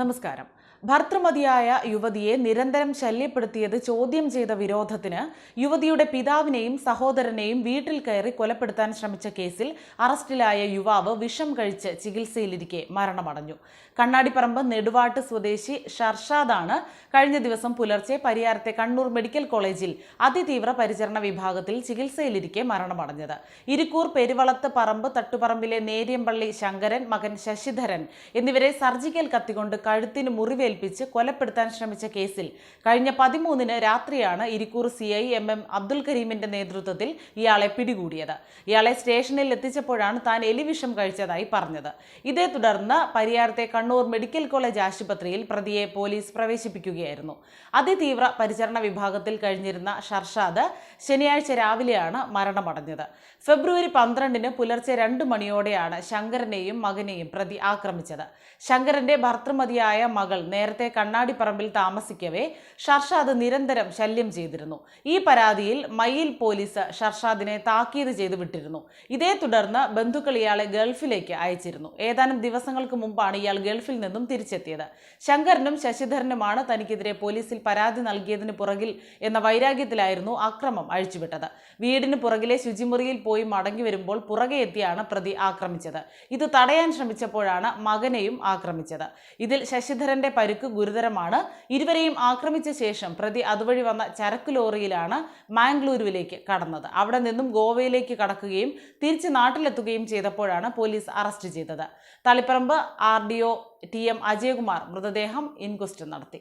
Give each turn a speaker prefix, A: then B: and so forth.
A: നമസ്കാരം. ഭർത്തൃമതിയായ യുവതിയെ നിരന്തരം ശല്യപ്പെടുത്തിയത് ചോദ്യം ചെയ്ത വിരോധത്തിന് യുവതിയുടെ പിതാവിനെയും സഹോദരനെയും വീട്ടിൽ കയറി കൊലപ്പെടുത്താൻ ശ്രമിച്ച കേസിൽ അറസ്റ്റിലായ യുവാവ് വിഷം കഴിച്ച് ചികിത്സയിലിരിക്കെ മരണമടഞ്ഞു. കണ്ണാടിപ്പറമ്പ് നെടുവാട്ട് സ്വദേശി ഷർഷാദാണ് കഴിഞ്ഞ ദിവസം പുലർച്ചെ പരിയാരത്തെ കണ്ണൂർ മെഡിക്കൽ കോളേജിൽ അതിതീവ്ര പരിചരണ വിഭാഗത്തിൽ ചികിത്സയിലിരിക്കെ മരണമടഞ്ഞത്. ഇരിക്കൂർ പെരുവളത്ത് പറമ്പ് തട്ടുപറമ്പിലെ നേര്യമ്പള്ളി ശങ്കരൻ മകൻ ശശിധരൻ എന്നിവരെ സർജിക്കൽ കത്തികൊണ്ട് കഴുത്തിന് മുറിവേൽപ്പിച്ച് കൊലപ്പെടുത്താൻ ശ്രമിച്ച കേസിൽ കഴിഞ്ഞ പതിമൂന്നിന് രാത്രിയാണ് Irikkur C I M M Abdul കരീമിന്റെ നേതൃത്വത്തിൽ ഇയാളെ പിടികൂടിയത്. ഇയാളെ സ്റ്റേഷനിൽ എത്തിച്ചപ്പോഴാണ് താൻ എലിവിഷം കഴിച്ചതായി പറഞ്ഞത്. ഇതേ തുടർന്ന് പരിയാരത്തെ കണ്ണൂർ മെഡിക്കൽ കോളേജ് ആശുപത്രിയിൽ പ്രതിയെ പോലീസ് പ്രവേശിപ്പിക്കുകയായിരുന്നു. അതിതീവ്ര പരിചരണ വിഭാഗത്തിൽ കഴിഞ്ഞിരുന്ന ഷർഷാദ് ശനിയാഴ്ച രാവിലെയാണ് മരണമടഞ്ഞത്. ഫെബ്രുവരി പന്ത്രണ്ടിന് പുലർച്ചെ രണ്ട് മണിയോടെയാണ് ശങ്കരനെയും മകനെയും പ്രതി ആക്രമിച്ചത്. ശങ്കരന്റെ ഭർത്തൃമതിയായ മകൾ നേരത്തെ കണ്ണാടിപ്പറമ്പിൽ താമസിക്കവേ ഷർഷാദ് നിരന്തരം ശല്യം ചെയ്തിരുന്നു. ഈ പരാതിയിൽ മയിൽ പോലീസ് ഷർഷാദിനെ താക്കീത് ചെയ്ത് വിട്ടിരുന്നു. ഇതേ തുടർന്ന് ബന്ധുക്കൾ ഇയാളെ ഗൾഫിലേക്ക് അയച്ചിരുന്നു. ഏതാനും ദിവസങ്ങൾക്ക് മുമ്പാണ് ഇയാൾ ഗൾഫിൽ നിന്നും തിരിച്ചെത്തിയത്. ശങ്കരനും ശശിധരനുമാണ് തനിക്കെതിരെ പോലീസിൽ പരാതി നൽകിയതിന് പുറകിൽ എന്ന വൈരാഗ്യത്തിലായിരുന്നു അക്രമം അഴിച്ചുവിട്ടത്. വീടിന് പുറകിലെ ശുചിമുറിയിൽ പോയി മടങ്ങി വരുമ്പോൾ പുറകെ എത്തിയാണ് പ്രതി ആക്രമിച്ചത്. ഇത് തടയാൻ ശ്രമിച്ചപ്പോഴാണ് മകനെയും ആക്രമിച്ചത്. ഇതിൽ ശശിധരന്റെ പരുക്ക് ഗുരുതരമാണ്. ഇരുവരെയും ആക്രമിച്ച ശേഷം പ്രതി അതുവഴി വന്ന ചരക്ക് ലോറിയിലാണ് മാംഗ്ലൂരുവിലേക്ക് കടന്നത്. അവിടെ നിന്നും ഗോവയിലേക്ക് കടക്കുകയും തിരിച്ച് നാട്ടിലെത്തുകയും ചെയ്തപ്പോഴാണ് പോലീസ് അറസ്റ്റ് ചെയ്തത്. Taliparamba R D O T M Ajayakumar മൃതദേഹം ഇൻക്വസ്റ്റ് നടത്തി.